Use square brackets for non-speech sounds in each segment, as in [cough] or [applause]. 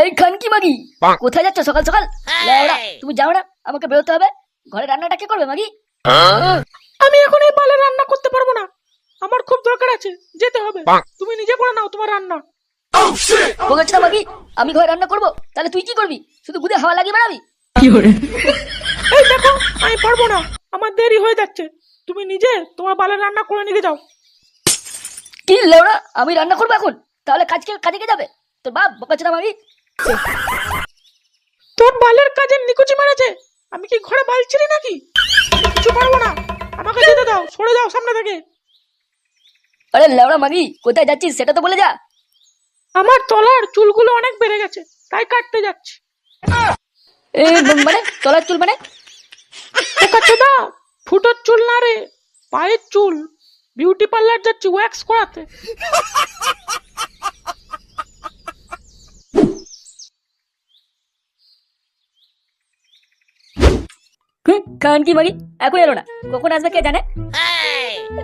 এই খানকি মাগি কোথায় যাচ্ছ সকাল সকাল? তুমি যাও না আমাকে বেরোতে হবে। ঘরে রান্নাটা কে করবে মাগি? আমি এখন এই বালে রান্না করতে পারব না। আমার খুব দরকার আছে যেতে হবে। তুমি নিজে করে নাও তোমার রান্না। বলেছ না মাগি আমি ঘরে রান্না করব তাহলে তুই কি করবি? শুধু গুদে হাওয়া লাগিয়ে বেড়াবি? এই দেখো আমি পারব না। আমার দেরি হয়ে যাচ্ছে। তুমি নিজে তোমার বালের রান্না করে নিয়ে যাও। কি লেওড়া আমি রান্না করব এখন? তাহলে কাজকে কাজে কে যাবে? তোর বাপ না মাগি? তোর বালের কাজে নিকুচি মেরেছে? আমি কি ঘরে বাল ছিলি নাকি? কিছু পারব না। আমাকে যেতে দাও সরে যাও সামনে থেকে। আরে লেওড়া মাগি কোথায় যাচ্ছিস সেটা তো বলে যা। আমার তলার চুলগুলো অনেক বেড়ে গেছে তাই কাটতে যাচ্ছি। এই মানে? তলার চুল মানে? দা ফুটোর চুল না রে পায়ের চুল। বিউটি পার্লার যাচ্ছি ওয়্যাক্স করাতে। হুম, খান কি মাগি এখন এলো না। কখন আসবে কে জানে?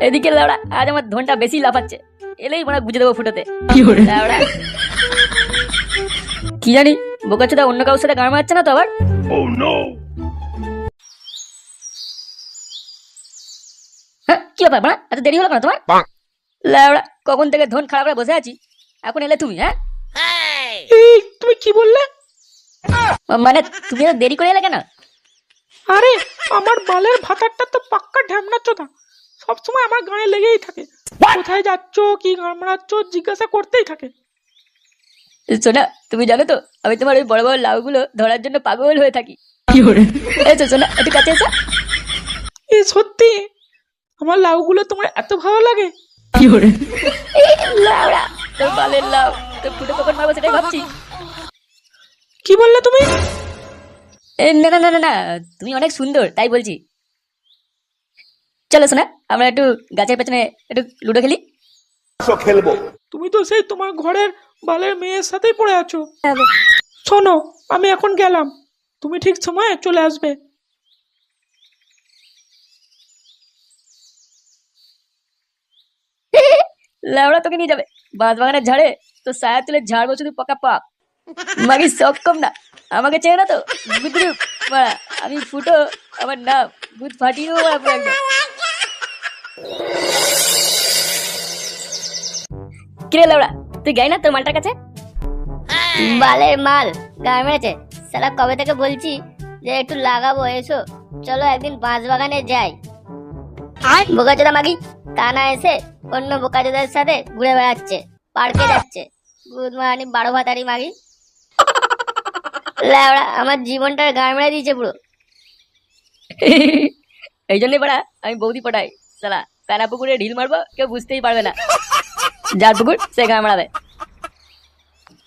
এদিকে লাউড়া আজ আমার ধনটা বেশি লাফাচ্ছে। এলেই মনে হয় বুঝে দেবো ফুটোতে। লাউড়া। কি জানি বোকাচোদা অন্য কারোর সাথে গান মারছে না তো আবার? হ্যাঁ কি ব্যাপার মানে এত দেরি হলো কেন তোমার? লাউড়া কখন থেকে ধন খারাপ করে বসে আছি? এখন এলে তুমি হ্যাঁ? এই তুমি কি বললে? মানে তুমি এত দেরি করে এলে কেন? আরে আমার বালের ভাতারটা তো পাক্কা ঢ্যামনা চোদা সবসময় আমার গায়ে লেগেই থাকে। কোথায় যাচ্ছ কি গান মারাচ্ছ জিজ্ঞাসা করতেই থাকে। সোনা তুমি জানো তো আমি তোমার ওই বড় বড় লাউগুলো ধরার জন্য পাগল হয়ে থাকি। এসো সোনা একটু কাছে এসো। এই সত্যি? আমার লাউগুলো তোমার এত ভালো লাগে? এই লাউড়া তোর বালের লাউ তোর ফুটো কখন মারবো সেটাই ভাবছি। কি বললে তুমি? এ, না না না না না তুমি অনেক সুন্দর তাই বলছি। চলো শোনা আমরা একটু গাছের পেছনে একটু লুডো খেলি। খেলব। তুমি তো সেই তোমার ঘরের বালের মেয়ের সাথেই পড়ে আছো। শোনো আমি এখন গেলাম। তুমি ঠিক সময়ে চলে আসবে। লাউড়া তোকে নিয়ে যাবে। বাঁশ বাগানের ঝাড়ে তো সায়া তুলে ঝাড়বো শুধু পকা পাক মাগি শখ কম না। আমাকে চেয়ে না তো? গুদরু আমি ফুটো আমার নাম। গুদ ফাটিয়ে দেবো একদম কিরে লাউড়া তুই গাই না তোর মালটার কাছে? বালের মাল গায়ে মেরেছে। সালা কবে থেকে বলছি যে একটু লাগাবো এসো। চলো একদিন বাঁশ বাগানে যাই বোকাচোদা মাগি তা না এসে অন্য বোকাচোদার সাথে ঘুরে বেড়াচ্ছে। পার্কে যাচ্ছে। গুড মর্নিং বারো ভাতারি মাগি। ল্যাওড়া আমার জীবনটার মেরে দিয়েছে পুরো। [laughs] এই জন্যই পাড়া আমি বৌদি পটাই। সালা প্যানা পুকুরে ঢিল মারবো কেউ বুঝতেই পারবে না। যার পুকুর সে গান মারাবে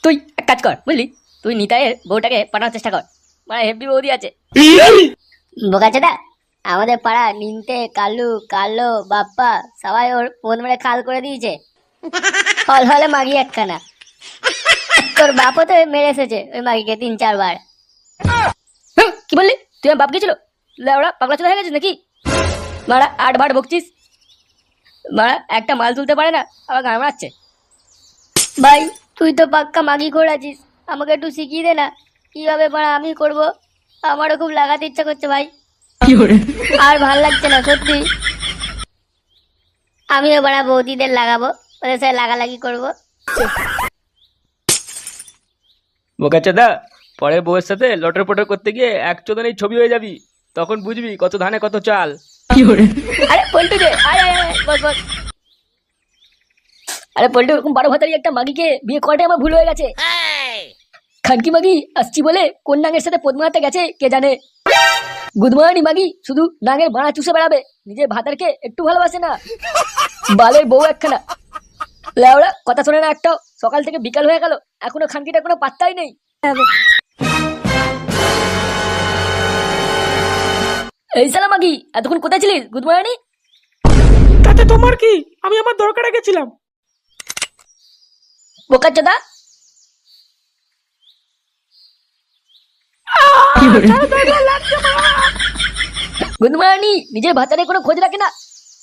তুই এক কাজ কর বুঝলি? তুই নিতাইয়ের বউটাকে পাঠানোর চেষ্টা কর। মানে হেভি বৌদি আছে। বোকাচোদা আমাদের পাড়া নিনতে কালু কালো বাপ্পা সবাই ওর ফোন মেরে খাল করে দিয়েছে। হল হলে মাগি একখানা। তোর বাপও তো মেরে এসেছে ওই মাগিকে তিন চারবার। হুম, কি বললি? তুই আমার বাপ গেছিল লেওড়া পাগলা চোদা হয়ে গেছিস নাকি? মারা আট ভাট বকছিস। মারা একটা মাল তুলতে পারে না আবার গান মারাচ্ছে ভাই তুই তো পাক্কা মাগি করেছিস আমাকে একটু শিখিয়ে দে না কীভাবে পাড়া আমি করব? আমারও খুব লাগাতে ইচ্ছা করছে ভাই। আর ভালো লাগছে না সত্যি। আমিও বাড়া বৌদিদের লাগাবো ওদের সাথে লাগালাগি করব। বোকাচাদা পরের বউয়ের সাথে লটর পটর করতে গিয়ে এক চোদনেই ছবি হয়ে যাবি। তখন বুঝবি কত ধানে কত চাল। আরে পল্টু দে আয় আয় আয় বস বস। আরে পল্টু এরকম বারো ভাতারি একটা মাগিকে বিয়ে করাটাই আমার ভুল হয়ে গেছে। খানকি মাগি আসছি বলে কোন নাঙের সাথে পদ্মাতে গেছে কে জানে? গুদমানি মাগি। শুধু নাঙের বাড়া চুষে বেড়াবে নিজের ভাতারকে একটু ভালোবাসে না। বালের বউ একখানা। লেওড়া কথা শোনে না একটাও। সকাল থেকে বিকাল হয়ে গেল। এখনও খানকিটা কোনো পাত্তাই নেই। এই সালা মাগি এতক্ষণ কোথায় ছিলিস? গুদমানি তাতে তোমার কি? আমি আমার দরকারে গেছিলাম। বোকাচ্চোদা গুদমারানি নিজের ভাতারে কোনো খোঁজ রাখে না।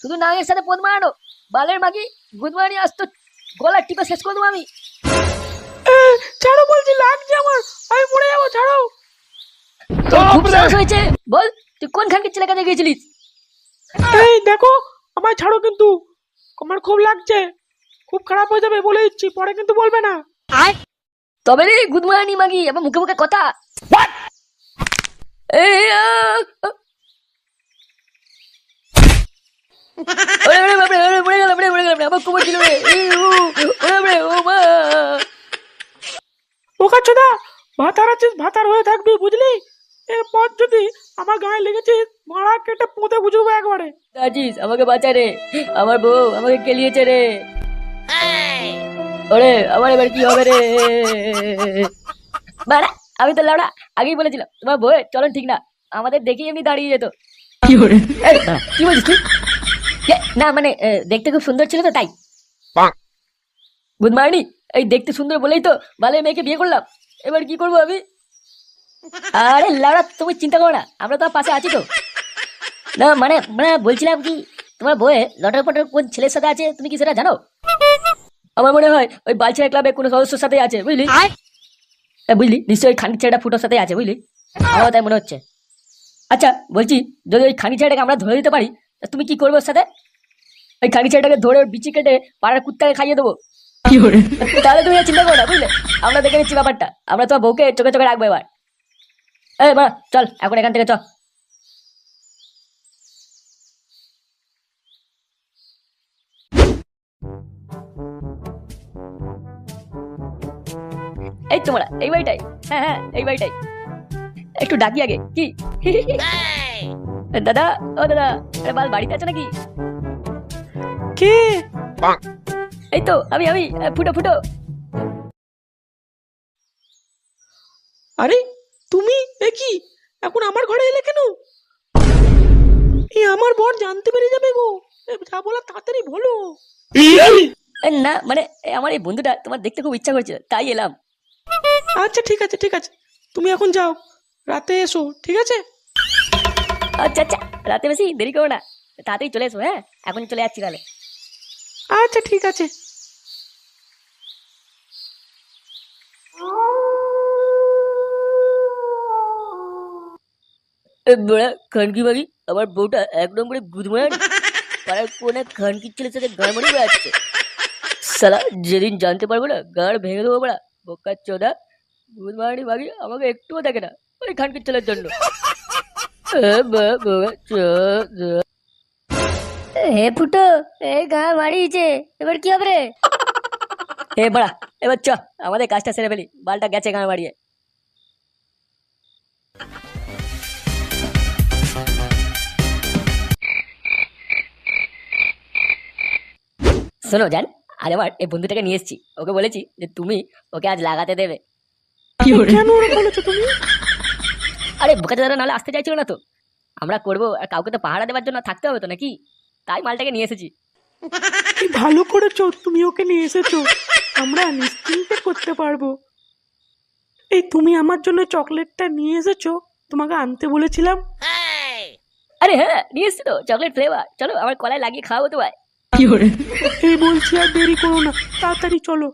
শুধু নাঙের সাথে পদ মারানো। বালের মাগি গুদমারানি আসতো। গলা টিপে শেষ করে দেবো আমি। ছাড়ো বলছি লাগছে আমার। আমি মরে যাব ছাড়ো। তোর খুব সাহস হয়েছে। বল তুই কোন খানকে ছেলে কাছে গিয়েছিলিস? এই দেখো আমায় ছাড়ো কিন্তু। আমার খুব লাগছে। খুব খারাপ হয়ে যাবে বলে দিচ্ছি পরে কিন্তু বলবে না। আয়। তবে রে গুদমানি মাগি আমার মুখে মুখে কথা। ওরে, ওরে, বাপরে, ওরে, মরে গেলাম রে, মরে গেলাম রে, আমার কোমর ছিল রে। বোকা চোদা ভাতার আছিস ভাতার হয়ে থাকবি বুঝলি? এরপর যদি আমার গায়ে লেগেছিস মারা কেটে পুঁতে বুঝব একবারে। দাজিস আমাকে বাঁচা রে। আমার বউ আমাকে কেলিয়েছে রে। ওরে আমার এবার কি হবে রে? বাড়া আমি তো লাউড়া আগেই বলেছিলাম তোমার বউ চলন ঠিক না। আমাদের দেখেই এমনি দাঁড়িয়ে যেত। এই, দাঁড়া, কি বলছিস তুই? না মানে দেখতে খুব সুন্দর ছিল তো তাই। গুড মর্নিং এই দেখতে সুন্দর বলেই তো ভালো মেয়েকে বিয়ে করলাম। এবার কি করব আমি? আরে লাউড়া তুমি চিন্তা করো না আমরা তো পাশে আছি তো। না মানে মানে বলছিলাম কি তোমার বউয়ে লটার পটার কোন ছেলের সাথে আছে তুমি কি সেটা জানো? আমার মনে হয় ওই বালছেড়া ক্লাবে কোনো সদস্যর সাথে আছে বুঝলি? বুঝলি? নিশ্চয়ই খানি ছেলেটা ফুটোর সাথে আছে বুঝলি? আমার তাই মনে হচ্ছে। আচ্ছা বলছি যদি ওই খানি ছেলেটাকে আমরা ধরে দিতে পারি তা তুমি কি করবে ওর সাথে? ওই খানি ছেলেটাকে ধরে বিচি কেটে পাড়ার কুত্তাকে খাইয়ে দেবো। তাহলে তুমি চিন্তা করো না বুঝলে? আমরা দেখে নিচ্ছি ব্যাপারটা। আমরা তো বউকে চোখে চোখে রাখব এবার। এই মা চল এখন এখান থেকে চল এই তোমরা এই বাড়িটাই। হ্যাঁ হ্যাঁ এই বাড়িটাই। একটু ডাকি আগে কি? দাদা ও দাদা বাড়িতে আছে নাকি? কে? এই তো আমি আমি ফুটো ফুটো। আরে তুমি? এ কি? এখন আমার ঘরে এলে কেন? এ আমার বর জানতে পেরে যাবে গো। এ, যা বলা তাড়াতাড়ি বলো। এ, না মানে এ, আমার এই বন্ধুটা তোমার দেখতে খুব ইচ্ছা করছে তাই এলাম। আচ্ছা ঠিক আছে ঠিক আছে। তুমি এখন যাও। রাতে এসো ঠিক আছে? আচ্ছা আচ্ছা রাতে বেশি দেরি করো না। তাড়াতাড়ি চলে এসো হ্যাঁ? এখন চলে যাচ্ছি তাহলে। আচ্ছা ঠিক আছে। বড়া খানকি বাগি আমার বউটা এক নম্বরে গুদমার। [laughs] পাড়ার কোন এক খানকির ছেলের সাথে গাড় মারি বেড়াচ্ছে। সালা যেদিন জানতে পারব না গাড় ভেঙে দেবো বড়া। বোকার চোদা গুদমারি বাগি আমাকে একটুও দেখে না ওই খানকির ছেলের জন্য। [laughs] এ, চোদা। হে ফুটো এই গা মারিয়েছে এবার কি হবে রে? [laughs] এ বড়া এবার চ আমাদের কাজটা সেরে ফেলি বালটা গেছে গাঁ মারিয়ে শোনো জান আজ আমার এই বন্ধুটাকে নিয়ে এসেছি ওকে বলেছি যে তুমি ওকে আজ লাগাতে দেবে। কেন ওরকম বলেছ তুমি? আরে বোকা দাদা নাহলে আসতে চাইছিল না তো। আমরা করব আর কাউকে তো পাহারা দেওয়ার জন্য থাকতে হবে তো নাকি? তাই মালটাকে নিয়ে এসেছি। কি ভালো করেছ তুমি ওকে নিয়ে এসেছ। আমরা নিশ্চিন্তে করতে পারব। এই তুমি আমার জন্য চকলেটটা নিয়ে এসেছ? তোমাকে আনতে বলেছিলাম। আরে হ্যাঁ নিয়ে এসেছি তো চকলেট ফ্লেভার চলো আমার কলায় লাগিয়ে খাওয়াবো তো ভাই এই বলছি আর দেরি করো না তাড়াতাড়ি চলো।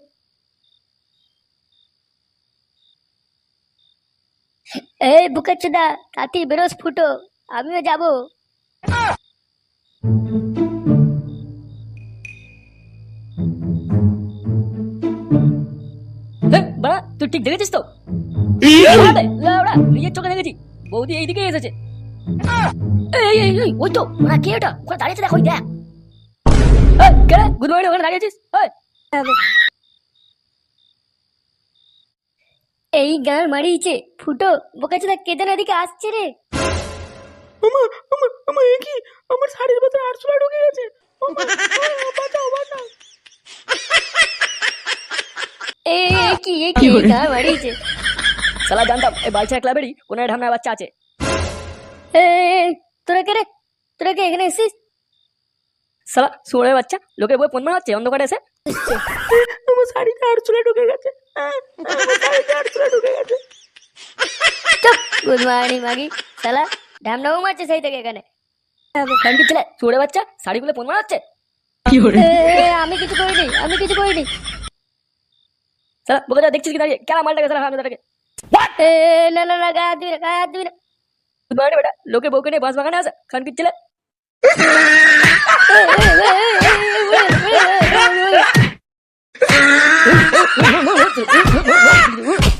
এই বুকের চোদা তাতি বেরোস ফুটো আমিও যাব। বাড়া তুই ঠিক দেখেছিস তো নিজের চোখে দেখেছি বৌদি এইদিকে এসেছে। এই এই এই ওই তো ওরা কে ওটা? ওখানে দাঁড়িয়েছে দেখ ওই দেখ। গুড মর্নিং ওখানে দাঁড়িয়েছিস এই, গান মারিয়েছে ফুটো বোকা চোদা কেদার ওদিকে আসছে রে। আমা আমা আমা এ কি? আমার শাড়ির ভেতরে আরশোলা ঢুকে গেছে। বাঁচাও বাঁচাও। এ কি এ কি শালা জানতাম এই ক্লাবেরই কোনো বাচ্চা আছে। এ তোরা কে রে? তোরা কে এখানে এসেছিস? বাচ্চা লোকের বই ফোন মারাচ্ছে অন্ধকারে এসে। আমার শাড়িতে আরশোলা ঢুকে গেছে? শাড়িতে আরশোলা ঢুকে গেছে? গুড মর্নিং মাগি। শালা ঢ্যামনাও মারছে সেই থেকে এখানে। ফ্যানটি ছেলে। শুয়ে বাচ্চা শাড়িগুলো ফোন মারাচ্ছে। আমি কিছু করিনি আমি কিছু করিনি। সারা বোকা যা দেখছিস কি দাঁড়িয়ে কেন মালটাকে সারা হামদাটাকে এ না না না গায়ে দিবি না গায়ে দিবি লোকে বউকে নিয়ে বাঁশ বাগানে আসা খান পিচ্ছিলে Oh,